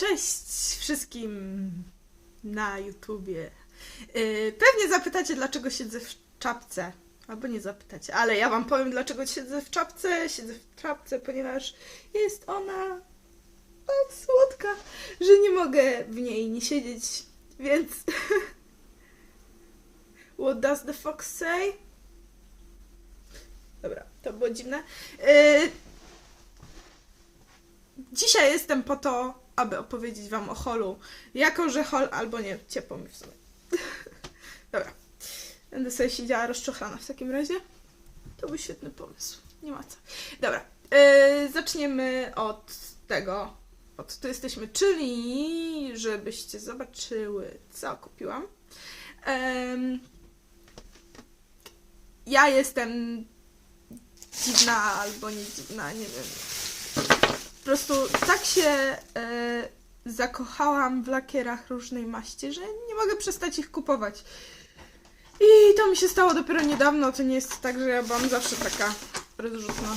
Cześć wszystkim na YouTubie. Yy, Pewnie zapytacie, dlaczego siedzę w czapce. Albo nie zapytacie, ale ja wam powiem, dlaczego siedzę w czapce. Siedzę w czapce, ponieważ jest ona tak słodka, że nie mogę w niej nie siedzieć, więc... What does the fox say? Dobra, to było dziwne. Yy, Dzisiaj jestem po to, aby opowiedzieć wam o holu. Jako, że hol, albo nie, ciepło mi w sumie. Dobra. Będę sobie siedziała rozczochrana w takim razie. To był świetny pomysł. Nie ma co. Dobra. Yy, zaczniemy od tego. Od tu jesteśmy, czyli żebyście zobaczyły, co kupiłam. Em, ja jestem dziwna albo nie dziwna, nie wiem po prostu tak się e, zakochałam w lakierach różnej maści, że nie mogę przestać ich kupować. I to mi się stało dopiero niedawno, to nie jest tak, że ja byłam zawsze taka rozrzutna.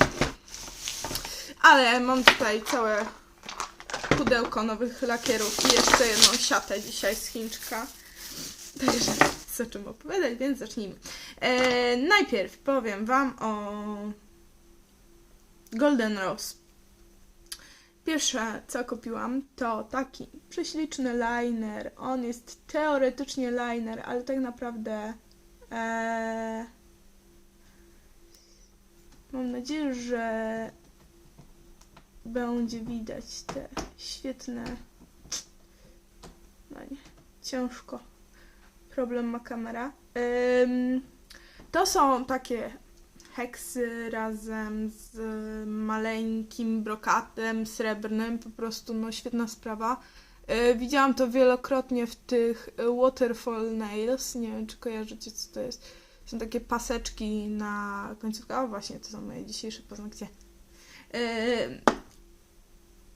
Ale mam tutaj całe pudełko nowych lakierów i jeszcze jedną siatę dzisiaj z Chińczka. Także jest o czym opowiadać, więc zacznijmy. E, najpierw powiem Wam o Golden Rose. Pierwsze, co kupiłam, to taki prześliczny liner. On jest teoretycznie liner, ale tak naprawdę e, mam nadzieję, że będzie widać te świetne no nie, ciężko problem ma kamera. To są takie heksy razem z maleńkim brokatem srebrnym, po prostu no świetna sprawa. E, Widziałam to wielokrotnie w tych waterfall nails, nie wiem czy kojarzycie co to jest. Są takie paseczki na końcówkę, o właśnie to są moje dzisiejsze paznokcie. E,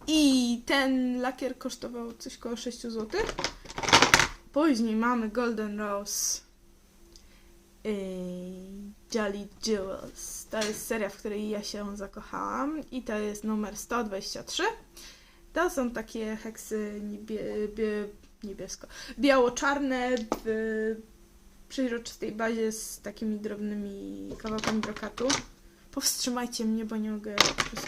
I ten lakier kosztował coś koło 6 zł. Później mamy Golden Rose yy, Jolly Jewels. To jest seria, w której ja się zakochałam i to jest numer 123. To są takie heksy niebie, bie, niebiesko, biało-czarne w przeźroczystej bazie z takimi drobnymi kawałkami brokatu. Powstrzymajcie mnie, bo nie mogę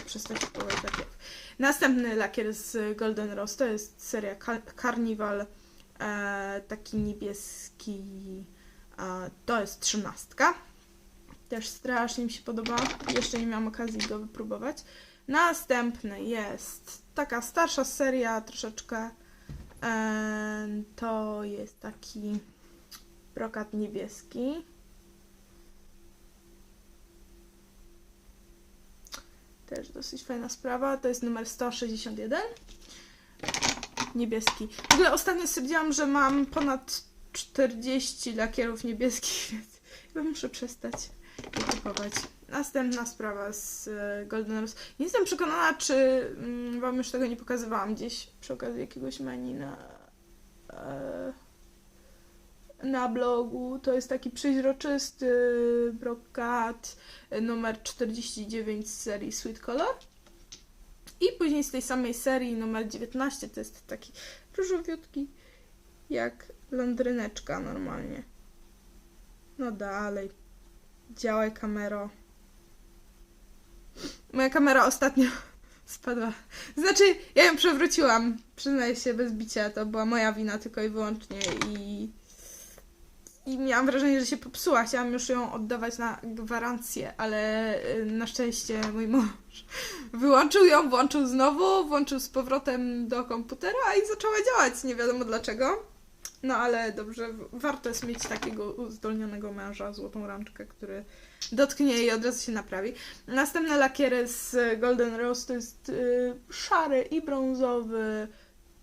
przestać kupować lakierów. Następny lakier z Golden Rose to jest seria Car- Carnival, e, taki niebieski, to jest trzynastka. Też strasznie mi się podoba. Jeszcze nie miałam okazji go wypróbować. Następny jest taka starsza seria troszeczkę. To jest taki brokat niebieski. Też dosyć fajna sprawa. To jest numer 161. Niebieski. W ogóle ostatnio stwierdziłam, że mam ponad 40 lakierów niebieskich, więc chyba muszę przestać je kupować. Następna sprawa z e, Golden Rose. Nie jestem przekonana, czy mm, Wam już tego nie pokazywałam gdzieś przy okazji jakiegoś menu na, e, na blogu. To jest taki przeźroczysty brokat e, numer 49 z serii Sweet Color. I później z tej samej serii numer 19 to jest taki różowiutki jak landryneczka normalnie. No dalej. Działaj kamero. Moja kamera ostatnio spadła. Znaczy, ja ją przewróciłam. Przyznaję się bez bicia, to była moja wina tylko i wyłącznie i i miałam wrażenie, że się popsuła. Chciałam już ją oddawać na gwarancję, ale y, na szczęście mój mąż wyłączył ją, włączył znowu, włączył z powrotem do komputera i zaczęła działać. Nie wiadomo dlaczego. No ale dobrze, warto jest mieć takiego uzdolnionego męża, złotą rączkę, który dotknie i od razu się naprawi. Następne lakiery z Golden Rose to jest y, szary i brązowy.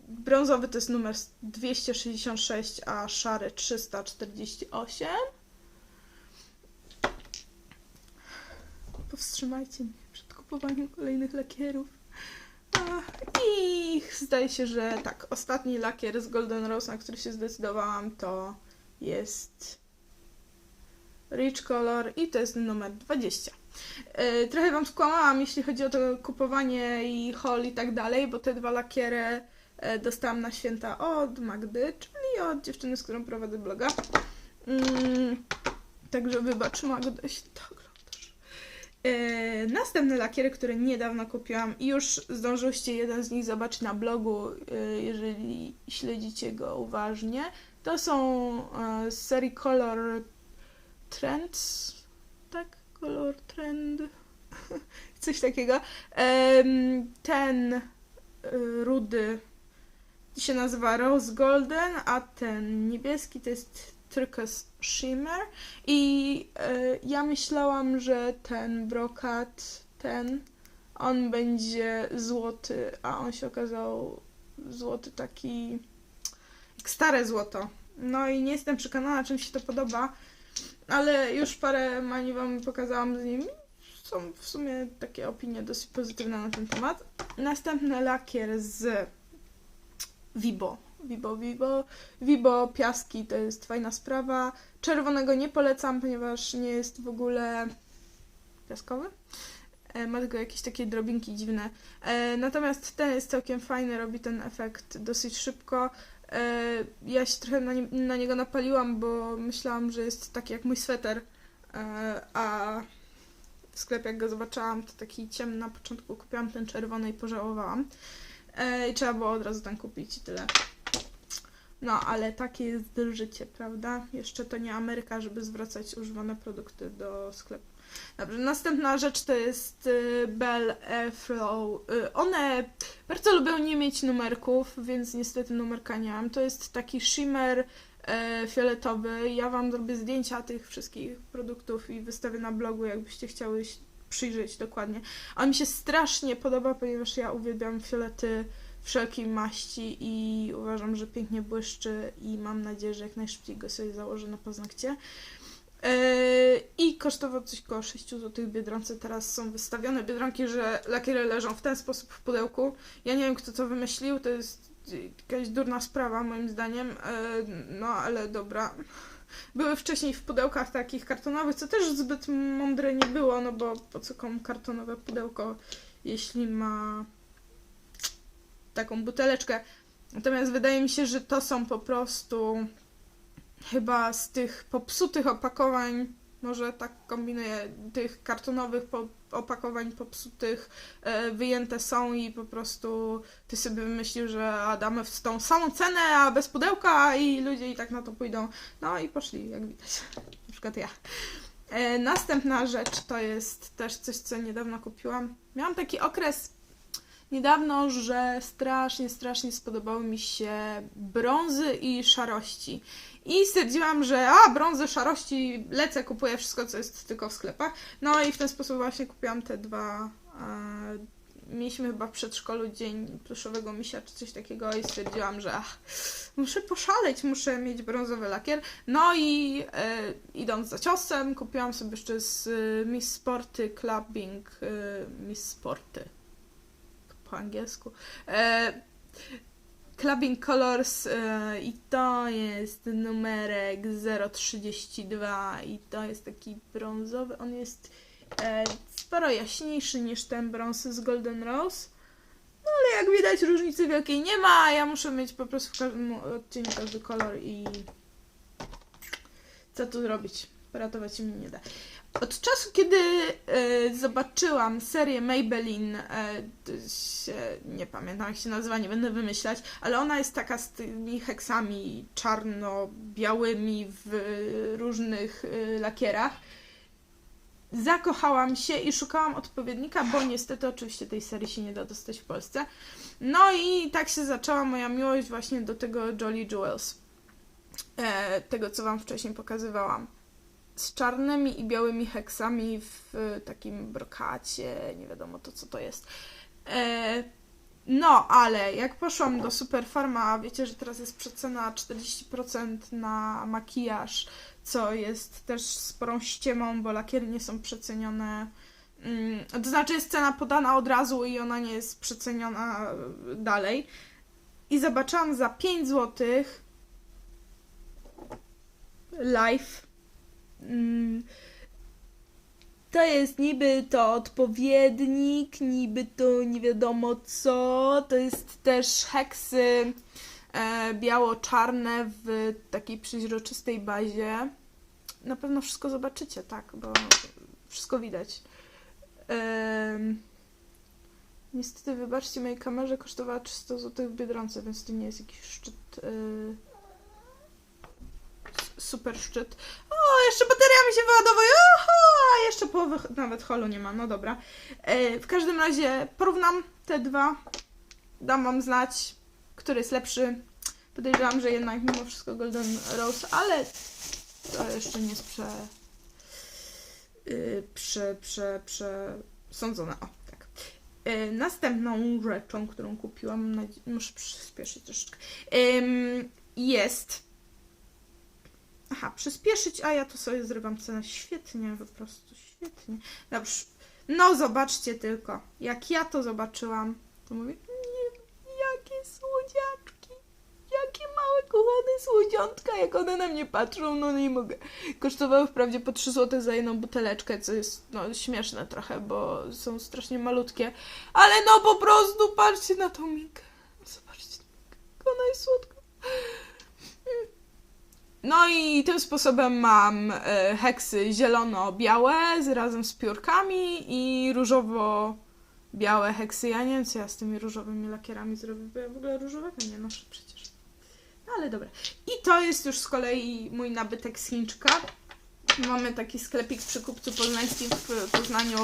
Brązowy to jest numer 266, a szary 348. Powstrzymajcie mnie przed kupowaniem kolejnych lakierów. I zdaje się, że tak, ostatni lakier z Golden Rose, na który się zdecydowałam, to jest Rich Color i to jest numer 20. Yy, Trochę Wam skłamałam, jeśli chodzi o to kupowanie i haul i tak dalej, bo te dwa lakiery e, dostałam na święta od Magdy, czyli od dziewczyny, z którą prowadzę bloga. Mm, także wybacz Magda, jeśli oglądasz. E, następne lakiery, które niedawno kupiłam i już zdążyłyście jeden z nich zobaczyć na blogu, e, jeżeli śledzicie go uważnie, to są e, z serii Color Trends, tak? Color Trend, coś takiego. Ten rudy się nazywa Rose Golden, a ten niebieski to jest Turquoise Shimmer i y, ja myślałam, że ten brokat, ten, on będzie złoty, a on się okazał złoty taki jak stare złoto. No i nie jestem przekonana, czy mi się to podoba, ale już parę mani wam pokazałam z nim. Są w sumie takie opinie dosyć pozytywne na ten temat. Następny lakier z Vibo. Vibo, Vibo. Vibo piaski to jest fajna sprawa. Czerwonego nie polecam, ponieważ nie jest w ogóle piaskowy. E, Ma tylko jakieś takie drobinki dziwne. E, Natomiast ten jest całkiem fajny, robi ten efekt dosyć szybko. E, Ja się trochę na, nie, na niego napaliłam, bo myślałam, że jest taki jak mój sweter. A w sklepie jak go zobaczyłam, to taki ciemny na początku kupiłam ten czerwony i pożałowałam. I trzeba było od razu ten kupić i tyle. No, ale takie jest życie, prawda? Jeszcze to nie Ameryka, żeby zwracać używane produkty do sklepu. Dobrze, następna rzecz to jest y, Bell Airflow. Y, one bardzo lubią nie mieć numerków, więc niestety numerka nie mam. To jest taki shimmer e, fioletowy. Ja Wam zrobię zdjęcia tych wszystkich produktów i wystawię na blogu, jakbyście chciały przyjrzeć dokładnie. On mi się strasznie podoba, ponieważ ja uwielbiam fiolety wszelkiej maści i uważam, że pięknie błyszczy i mam nadzieję, że jak najszybciej go sobie założę na paznokcie. Yy, I kosztował coś koło 6 zł Biedronce. Teraz są wystawione Biedronki, że lakiery leżą w ten sposób w pudełku. Ja nie wiem, kto to wymyślił, to jest jakaś durna sprawa moim zdaniem, Yy, no ale dobra. Były wcześniej w pudełkach takich kartonowych, co też zbyt mądre nie było, no bo po co komu kartonowe pudełko, jeśli ma taką buteleczkę. Natomiast wydaje mi się, że to są po prostu chyba z tych popsutych opakowań, może tak kombinuję, tych kartonowych po, opakowań popsutych e, wyjęte są i po prostu ty sobie wymyślił, że a damy w tą samą cenę, a bez pudełka i ludzie i tak na to pójdą. No i poszli, jak widać. Na przykład ja. E, następna rzecz to jest też coś, co niedawno kupiłam. Miałam taki okres niedawno, że strasznie, strasznie spodobały mi się brązy i szarości. I stwierdziłam, że a, brązy, szarości, lecę, kupuję wszystko, co jest tylko w sklepach. No i w ten sposób właśnie kupiłam te dwa. E, mieliśmy chyba w przedszkolu dzień pluszowego misia czy coś takiego i stwierdziłam, że ach, muszę poszaleć, muszę mieć brązowy lakier. No i e, idąc za ciosem, kupiłam sobie jeszcze z e, Miss Sporty Clubbing e, Miss Sporty po angielsku. E, Clubbing Colors e, i to jest numerek 032 i to jest taki brązowy. On jest e, sporo jaśniejszy niż ten brąz z Golden Rose. No ale jak widać różnicy wielkiej nie ma, ja muszę mieć po prostu w każdym odcieniu każdy kolor i co tu zrobić? Poratować mnie nie da. Od czasu, kiedy e, zobaczyłam serię Maybelline, e, się, nie pamiętam jak się nazywa, nie będę wymyślać, ale ona jest taka z tymi heksami czarno-białymi w różnych e, lakierach. Zakochałam się i szukałam odpowiednika, bo niestety oczywiście tej serii się nie da dostać w Polsce. No i tak się zaczęła moja miłość właśnie do tego Jolly Jewels. Tego, co Wam wcześniej pokazywałam z czarnymi i białymi heksami w takim brokacie, nie wiadomo to co to jest. E, no, ale jak poszłam do Superfarma, wiecie, że teraz jest przecena 40% na makijaż, co jest też sporą ściemą, bo lakiery nie są przecenione. Mm, to znaczy jest cena podana od razu i ona nie jest przeceniona dalej. I zobaczyłam za 5 zł live to jest niby to odpowiednik, niby to nie wiadomo co. To jest też heksy e, biało-czarne w takiej przeźroczystej bazie. Na pewno wszystko zobaczycie, tak, bo wszystko widać. Niestety, wybaczcie, mojej kamerze kosztowała 300 zł w Biedronce, więc to nie jest jakiś szczyt. Super szczyt. O, jeszcze bateria mi się wyładowuje. A jeszcze połowy nawet holu nie ma. No dobra. E, w każdym razie porównam te dwa. Dam wam znać, który jest lepszy. Podejrzewam, że jednak mimo wszystko Golden Rose, ale to jeszcze nie jest prze... Yy, prze, prze, przesądzone. O, tak. Yy, następną rzeczą, którą kupiłam, muszę przyspieszyć troszeczkę, jest Aha, przyspieszyć, a ja to sobie zrywam cenę. Świetnie, po prostu świetnie. Dobrze. No zobaczcie tylko. Jak ja to zobaczyłam, to mówię, nie, jakie słodziaczki. Jakie małe, kochane słodziątka, jak one na mnie patrzą, no nie mogę. Kosztowały wprawdzie po 3 zł za jedną buteleczkę, co jest no, śmieszne trochę, bo są strasznie malutkie. Ale no po prostu patrzcie na tą minkę. Zobaczcie, ona jest słodka. No i tym sposobem mam e, heksy zielono-białe z, razem z piórkami i różowo-białe heksy. Ja nie wiem, co ja z tymi różowymi lakierami zrobię, bo ja w ogóle różowego nie noszę przecież. No ale dobra. I to jest już z kolei mój nabytek z Chińczka. Mamy taki sklepik przy kupcu poznańskim w Poznaniu.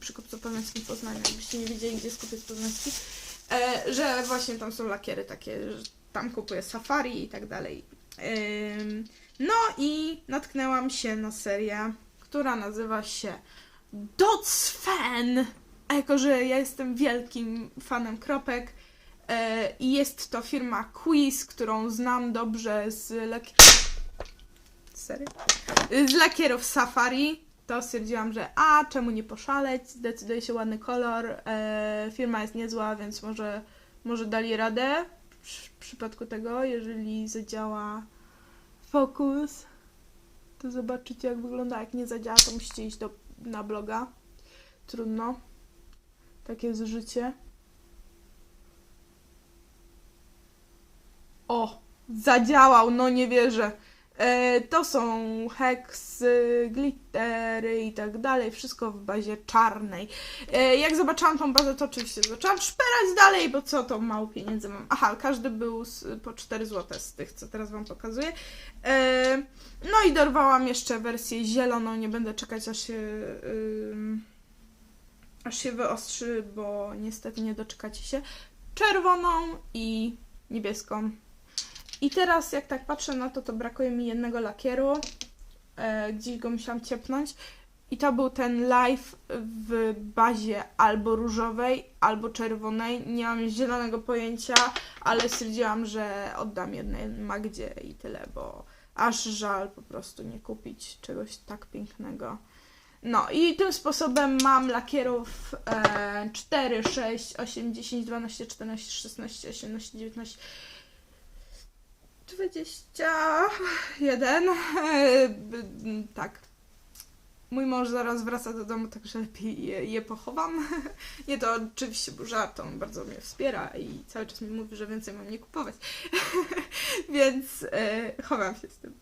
Przy kupcu poznańskim w Poznaniu, jakbyście nie wiedzieli, gdzie jest kupiec poznański. E, że właśnie tam są lakiery takie, że tam kupuję safari i tak dalej. No i natknęłam się na serię, która nazywa się Dots Fan. A jako, że ja jestem wielkim fanem kropek e, i jest to firma Quiz, którą znam dobrze z? Z lakierów Safari, to stwierdziłam, że a, czemu nie poszaleć? Zdecyduje się ładny kolor. E, firma jest niezła, więc może, może dali radę w przypadku tego, jeżeli zadziała fokus, to zobaczycie jak wygląda. Jak nie zadziała, to musicie iść do, na bloga. Trudno. Takie jest życie. O! Zadziałał, no nie wierzę. E, to są heksy, glittery i tak dalej. Wszystko w bazie czarnej. E, jak zobaczyłam tą bazę, to oczywiście zaczęłam szperać dalej, bo co to mało pieniędzy mam. Aha, każdy był po 4 zł z tych, co teraz Wam pokazuję. E, no i dorwałam jeszcze wersję zieloną. Nie będę czekać, aż się, aż się wyostrzy, bo niestety nie doczekacie się. Czerwoną i niebieską. I teraz, jak tak patrzę na to, to brakuje mi jednego lakieru. E, gdzieś go musiałam ciepnąć. I to był ten live w bazie albo różowej, albo czerwonej. Nie mam zielonego pojęcia, ale stwierdziłam, że oddam jednej Magdzie i tyle, bo aż żal po prostu nie kupić czegoś tak pięknego. No i tym sposobem mam lakierów e, 4, 6, 8, 10, 12, 14, 16, 18, 19, 21. E, tak. Mój mąż zaraz wraca do domu, także lepiej je, je pochowam. Nie, to oczywiście był żart, on bardzo mnie wspiera i cały czas mi mówi, że więcej mam nie kupować. Więc e, chowam się z tym.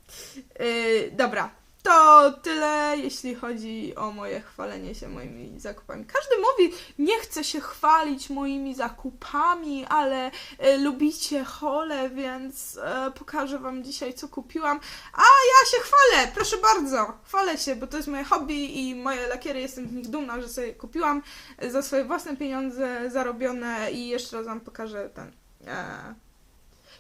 E, dobra, to tyle, jeśli chodzi o moje chwalenie się moimi zakupami. Każdy mówi, nie chce się chwalić moimi zakupami, ale e, lubicie hole, więc e, pokażę Wam dzisiaj, co kupiłam. A ja się chwalę, proszę bardzo, chwalę się, bo to jest moje hobby i moje lakiery, jestem z nich dumna, że sobie kupiłam e, za swoje własne pieniądze zarobione i jeszcze raz Wam pokażę ten. E...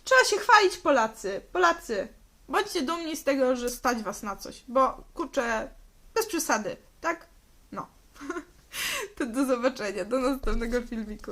Trzeba się chwalić, Polacy. Polacy, bądźcie dumni z tego, że stać Was na coś, bo kurczę, bez przesady, tak? No. to do zobaczenia, do następnego filmiku.